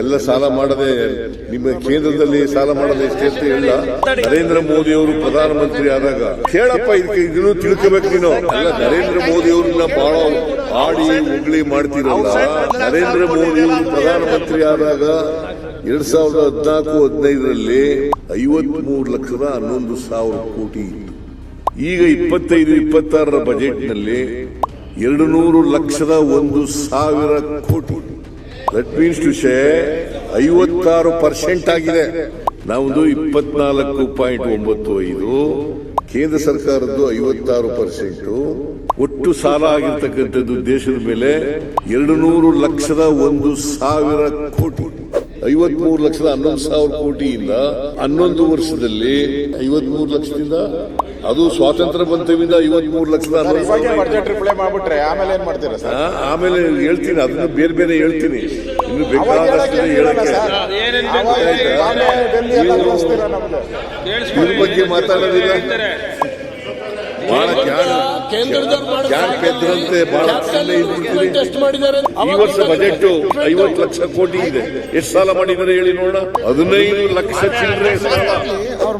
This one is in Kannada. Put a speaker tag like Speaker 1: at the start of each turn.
Speaker 1: ಎಲ್ಲ ಸಾಲ ಮಾಡದೆ ನಿಮ್ಮ ಕೇಂದ್ರದಲ್ಲಿ ಸಾಲ ಮಾಡದೆ ಎಷ್ಟೇ ಅಂತ ಇಲ್ಲ. ನರೇಂದ್ರ ಮೋದಿ ಅವರು ಪ್ರಧಾನಮಂತ್ರಿ ಆದಾಗ, ಕೇಳಪ್ಪ, ಇದಕ್ಕೆ ಇದನ್ನು ತಿಳ್ಕೋಬೇಕು ನೀನು. ಅಲ್ಲ, ನರೇಂದ್ರ ಮೋದಿ ಅವ್ರನ್ನ ಬಹಳ ಆಡಿ ಉಗ್ಳಿ ಮಾಡ್ತಿರಲ್ಲ. ನರೇಂದ್ರ ಮೋದಿ ಅವರು ಪ್ರಧಾನಮಂತ್ರಿ ಆದಾಗ, ಎರಡ್ ಸಾವಿರದ ಹದಿನಾಲ್ಕು, ಹದಿನೈದರಲ್ಲಿ ಐವತ್ ಮೂರು ಲಕ್ಷದ ಹನ್ನೊಂದು ಸಾವಿರ ಕೋಟಿ ಇತ್ತು. ಈಗ ಇಪ್ಪತ್ತೈದು, ಇಪ್ಪತ್ತಾರರ ಬಜೆಟ್ನಲ್ಲಿ ಎರಡು ನೂರು ಲಕ್ಷದ ಒಂದು ಸಾವಿರ ಕೋಟಿ. ದಟ್ ಮೀನ್ಸ್ ಟು ಶೇ ಐವತ್ತಾರು ಪರ್ಸೆಂಟ್ ಆಗಿದೆ. ನಾವೊಂದು ಇಪ್ಪತ್ನಾಲ್ಕು ಪಾಯಿಂಟ್ ಒಂಬತ್ತು ಐದು, ಕೇಂದ್ರ ಸರ್ಕಾರದ್ದು ಐವತ್ತಾರು ಪರ್ಸೆಂಟ್ ಒಟ್ಟು ಸಾಲ ಆಗಿರ್ತಕ್ಕಂಥದ್ದು ದೇಶದ ಮೇಲೆ ಎರಡು ನೂರು ಲಕ್ಷದ ಒಂದು ಸಾವಿರ ಕೋಟಿ. ಐವತ್ಮೂರು ಲಕ್ಷದ ಹನ್ನೊಂದು ಸಾವಿರ ಕೋಟಿಯಿಂದ ಹನ್ನೊಂದು ವರ್ಷದಲ್ಲಿ ಐವತ್ಮೂರು ಲಕ್ಷದಿಂದ ಅದು ಸ್ವಾತಂತ್ರ್ಯ ಬಂತವಿಂದ ಐವತ್ಮೂರು ಲಕ್ಷದ ಹನ್ನೊಂದು
Speaker 2: ಬಜೆಟ್ ರಿಪ್ಲೈ ಮಾಡ್ಬಿಟ್ರೆ ಆಮೇಲೆ ಏನ್ ಮಾಡ್ತೀರಾ ಸರ್?
Speaker 1: ಆಮೇಲೆ ಹೇಳ್ತೀನಿ ಅದನ್ನ ಬೇರೆ ಬೇರೆ ಹೇಳ್ತೀನಿ. ಇನ್ನು ಬೇಕಾದಷ್ಟು
Speaker 2: ಹೇಳಕ್ಕೆ
Speaker 1: ಇದ್ರ ಬಗ್ಗೆ ಮಾತಾಡೋದಿಲ್ಲ. ಬಹಳ ಕ್ಯಾನ್ ಈ ವರ್ಷ ಬಜೆಟ್ ಐವತ್ತು ಲಕ್ಷ ಕೋಟಿ ಇದೆ. ಎಷ್ಟು ಸಾಲ ಮಾಡಿದರೆ ಹೇಳಿ ನೋಡೋಣ. ಹದಿನೈದು ಲಕ್ಷ ಚಿಲ್ಲರೆ ಸಾಲ